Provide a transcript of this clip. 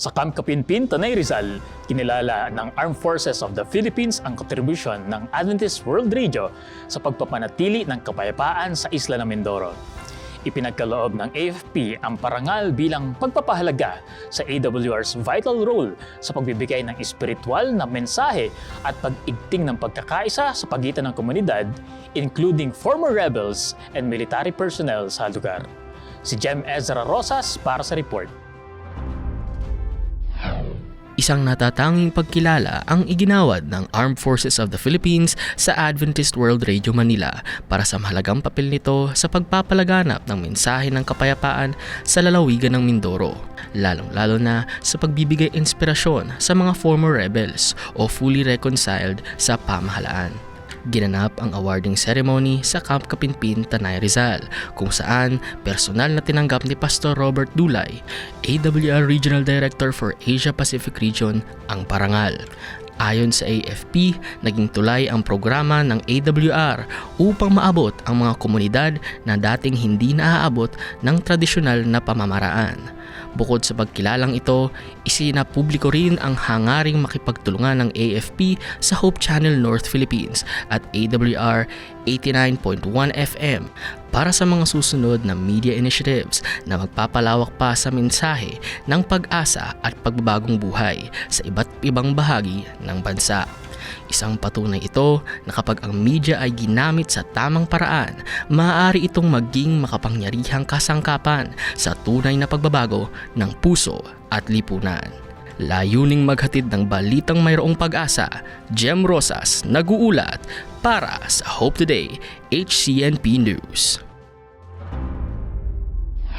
Sa Camp Kapinpin, Tanay Rizal, kinilala ng Armed Forces of the Philippines ang kontribusyon ng Adventist World Radio sa pagpapanatili ng kapayapaan sa isla ng Mindoro. Ipinagkaloob ng AFP ang parangal bilang pagpapahalaga sa AWR's vital role sa pagbibigay ng espiritual na mensahe at pag-igting ng pagkakaisa sa pagitan ng komunidad, including former rebels and military personnel sa lugar. Si Jem Ezra Rosas para sa report. Isang natatanging pagkilala ang iginawad ng Armed Forces of the Philippines sa Adventist World Radio Manila para sa mahalagang papel nito sa pagpapalaganap ng mensahe ng kapayapaan sa lalawigan ng Mindoro, lalong-lalo na sa pagbibigay inspirasyon sa mga former rebels o fully reconciled sa pamahalaan. Ginanap ang awarding ceremony sa Camp Kapinpin, Tanay Rizal kung saan personal na tinanggap ni Pastor Robert Dulay, AWR Regional Director for Asia Pacific Region, ang parangal. Ayon sa AFP, naging tulay ang programa ng AWR upang maabot ang mga komunidad na dating hindi naaabot ng tradisyonal na pamamaraan. Bukod sa pagkilalang ito, isinapubliko rin ang hangaring makipagtulungan ng AFP sa Hope Channel North Philippines at AWR 89.1 FM para sa mga susunod na media initiatives na magpapalawak pa sa mensahe ng pag-asa at pagbabagong buhay sa iba't ibang bahagi ng bansa. Isang patunay ito na kapag ang media ay ginamit sa tamang paraan, maaari itong maging makapangyarihang kasangkapan sa tunay na pagbabago ng puso at lipunan. Layuning maghatid ng balitang mayroong pag-asa, Jem Rosas nag-uulat para sa Hope Today, HCNP News.